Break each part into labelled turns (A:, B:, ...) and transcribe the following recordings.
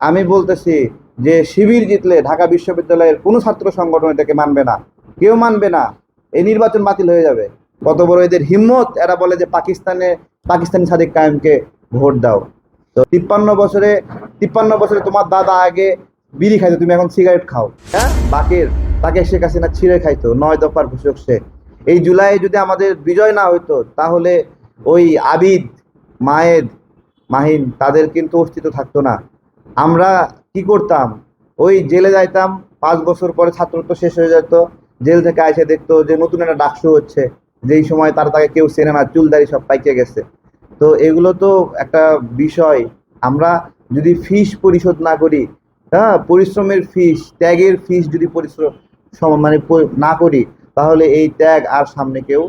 A: আমি বলতেছি যে শিবির জিতলে ঢাকা বিশ্ববিদ্যালয়ের কোনো ছাত্র সংগঠন এটাকে মানবে না। কেউ মানবে না। এই নির্বাচন বাতিল হয়ে যাবে। কত বড় এদের হিম্মত? এরা বলে যে পাকিস্তানে, পাকিস্তানি সাদিক কায়েমকে ভোট দাও। তো তিপ্পান্ন বছরে তিপ্পান্ন বছরে তোমার দাদা আগে বিড়ি খাইতো, তুমি এখন সিগারেট খাও। হ্যাঁ? বাকের তাকে শেখ হাসিনা ছিঁড়ে খাইতো, নয় দফার ঘোষক সে। এই জুলাই যদি আমাদের বিজয় না হইতো, তাহলে ওই আবিদ, মায়েদ, মাহিন, তাদের কিন্তু অস্তিত্ব থাকতো না। আমরা কি করতাম? ওই জেলে যাইতাম, পাঁচ বছর পরে ছাত্রত্ব শেষ হয়ে যেত, জেল থেকে এসে দেখতো যে নতুন একটা ডাকসু হচ্ছে, যেই সময় তার তাকে কেউ চেনে না, চুলদারি সব পাইকে গেছে। তো এগুলো তো একটা বিষয়। আমরা যদি ফিস পরিশোধ না করি হ্যাঁ পরিশ্রমের ফিস, ত্যাগের ফিস যদি পরিশ্রম মানে না করি, তাহলে এই ত্যাগ আর সামনে কেউ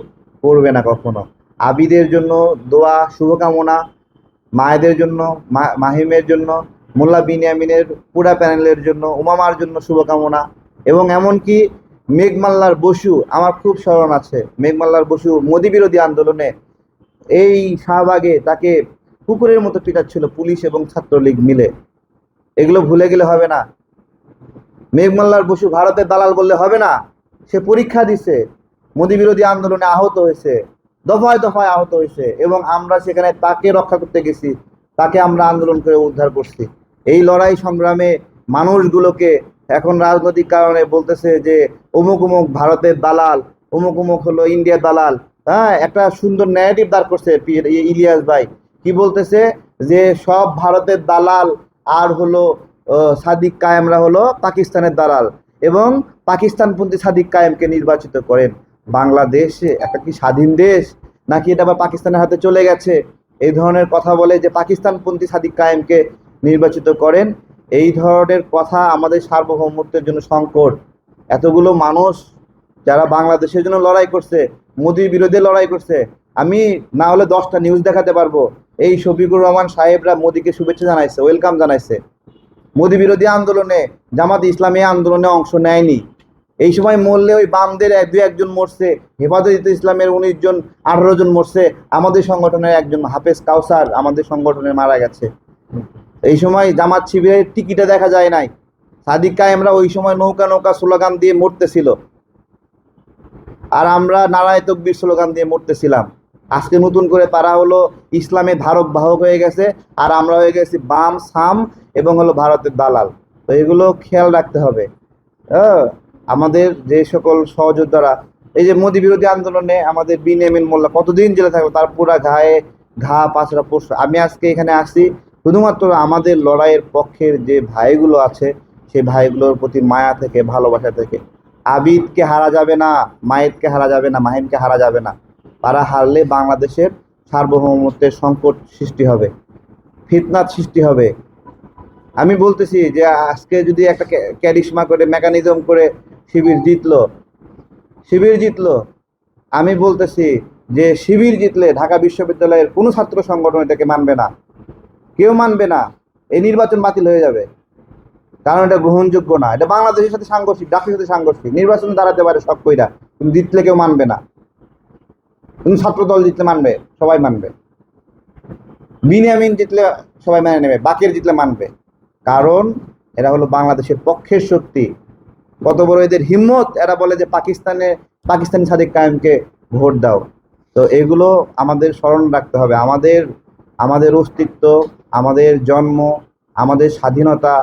A: করবে না কখনো। আবিদের জন্য দোয়া, শুভকামনা, মায়েদের জন্য মাহিমের জন্য মোল্লা বিনিয়ামিনের পুরা প্যানেলের জন্য, উমামার জন্য শুভকামনা। এবং এমনকি মেঘমাল্লার বসু, আমার খুব স্মরণ আছে, মেঘমাল্লার বসু মোদী বিরোধী আন্দোলনে এই শাহবাগে তাকে কুকুরের মতো পিটাচ্ছিল পুলিশ এবং ছাত্রলীগ মিলে। এগুলো ভুলে গেলে হবে না। মেঘমাল্লার বসু ভারতের দালাল বললে হবে না। সে পরীক্ষা দিছে মোদী বিরোধী আন্দোলনে আহত হয়েছে, দফায় দফায় আহত হয়েছে, এবং আমরা সেখানে তাকে রক্ষা করতে গেছি, তাকে আমরা আন্দোলন করে উদ্ধার করছি। এই লড়াই সংগ্রামে মানুষগুলোকে এখন রাজনৈতিক কারণে বলতেছে যে অমুক অমুক ভারতের দালাল, অমুক অমুক হলো ইন্ডিয়ার দালাল। হ্যাঁ একটা সুন্দর ন্যারেটিভ দাঁড় করছে ইলিয়াস ভাই। কি বলতেছে? যে সব ভারতের দালাল আর হলো সাদিক কায়েমরা হলো পাকিস্তানের দালাল এবং পাকিস্তানপন্থী সাদিক কায়েমকে নির্বাচিত করেন। বাংলাদেশ একটা কি স্বাধীন দেশ? নাকি এটা আবার পাকিস্তানের হাতে চলে গেছে? এই ধরনের কথা বলে যে পাকিস্তানপন্থী সাদিক কায়েমকে নির্বাচিত করেন। এই ধরনের কথা আমাদের সার্বভৌমত্বের জন্য সংকট। এতগুলো মানুষ যারা বাংলাদেশের জন্য লড়াই করছে, মোদির বিরুদ্ধে লড়াই করছে, আমি না হলে দশটা নিউজ দেখাতে পারব। এই শফিকুর রহমান সাহেবরা মোদিকে শুভেচ্ছা জানাইছে ওয়েলকাম জানাইছে। মোদি বিরোধী আন্দোলনে, জামাত ইসলামী আন্দোলনে অংশ নেয়নি। এই সময় মরলে ওই বামদের এক দু একজন মরছে, হেফাজত ইসলামের উনিশ জন, আঠারো জন মরছে। আমাদের সংগঠনের একজন হাফেজ কাউসার আমাদের সংগঠনে মারা গেছে। এই সময় জামাত শিবিরের টিকিটে দেখা যায় নাই। সাদিক কায়েমরা ওই সময় নৌকা নৌকা স্লোগান দিয়ে মরতেছিল। আর আমরা নারায় তকবির স্লোগান দিয়ে মরতেছিলাম। আজকে নতুন করে তারা হলো ইসলামে ধারক বাহক হয়ে গেছে, আর আমরা হয়ে গেছি বাম, সাম এবং হলো ভারতের দালাল। তো এগুলো খেয়াল রাখতে হবে। হ্যাঁ আমাদের যে সকল সহযোদ্ধারা, এই যে মোদী বিরোধী আন্দোলনে আমাদের বিন এমিন মোল্লা কতদিন জেলে থাকল তার পুরা ঘায়ে ঘা পাঁচরা পশু আমি আজকে এখানে আসি শুধুমাত্র আমাদের লড়াইয়ের পক্ষের যে ভাইগুলো আছে, সেই ভাইগুলোর প্রতি মায়া থেকে, ভালোবাসা থেকে। আবিদকে হারা যাবে না, মায়েদকে হারা যাবে না, মাহিমকে হারা যাবে না। তারা হারলে বাংলাদেশের সার্বভৌমত্বের সংকট সৃষ্টি হবে ফিতনাত সৃষ্টি হবে। আমি বলতেছি যে আজকে যদি একটা ক্যারিশমা করে, মেকানিজম করে শিবির জিতলো শিবির জিতলো, আমি বলতেছি যে শিবির জিতলে ঢাকা বিশ্ববিদ্যালয়ের কোনো ছাত্র সংগঠন এটাকে মানবে না। কেউ মানবে না, এই নির্বাচন বাতিল হয়ে যাবে। কারণ এটা গ্রহণযোগ্য না। এটা বাংলাদেশের সাথে সাংঘর্ষিক ডাকের সাথে সাংঘর্ষিক। নির্বাচন দাঁড়াতে পারে সব কইরা তুমি জিতলে কেউ মানবে না। কিন্তু ছাত্র দল জিতলে মানবে, সবাই মানবে। বিনিয়ামিন জিতলে সবাই মেনে নেবে, বাকের জিতলে মানবে। কারণ এরা হলো বাংলাদেশের পক্ষের শক্তি। কত বড় এদের হিম্মত, এরা বলে যে পাকিস্তানে, পাকিস্তানি সাদিক কায়েমকে ভোট দাও। তো এগুলো আমাদের স্মরণ রাখতে হবে। আমাদের আমাদের অস্তিত্ব আমাদের জন্ম, আমাদের স্বাধীনতা,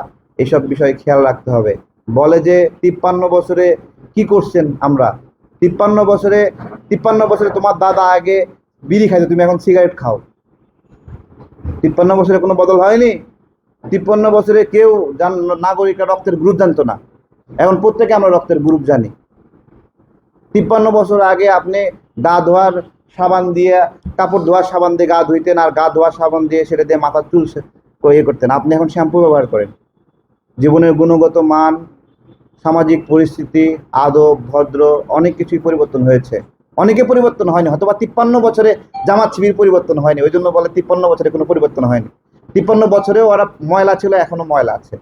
A: এসব বিষয়ে খেয়াল রাখতে হবে। বলে যে তিপ্পান্ন বছরে কি করছেন আমরা? তিপ্পান্ন বছরে তিপ্পান্ন বছরে তোমার দাদা আগে বিড়ি খাইতো, তুমি এখন সিগারেট খাও। তিপ্পান্ন বছরে কোনো বদল হয়নি? তিপ্পান্ন বছরে কেউ জান, নাগরিকরা রক্তের গ্রুপ জানতো না। এখন প্রত্যেকে আমরা রক্তের গ্রুপ জানি। তিপ্পান্ন বছর আগে আপনি গা ধোয়ার সাবান দিয়ে, কাপড় ধোয়ার সাবান দিয়ে, গা ধুইতেন আর গা ধোয়ার সাবান দিয়ে সেটা দিয়ে মাথার চুল ইয়ে করতেন। আপনি এখন শ্যাম্পু ব্যবহার করেন। জীবনের গুণগত মান, সামাজিক পরিস্থিতি, আদব, ভদ্র, অনেক কিছুই পরিবর্তন হয়েছে। অনেকে পরিবর্তন হয়নি হয়তো বা তিপ্পান্ন বছরে জামাত শিবির পরিবর্তন হয়নি, ওই জন্য বলে তিপ্পান্ন বছরে কোনো পরিবর্তন হয়নি। তিপ্পান্ন বছরেও ওরা ময়লা ছিল, এখনও ময়লা আছে।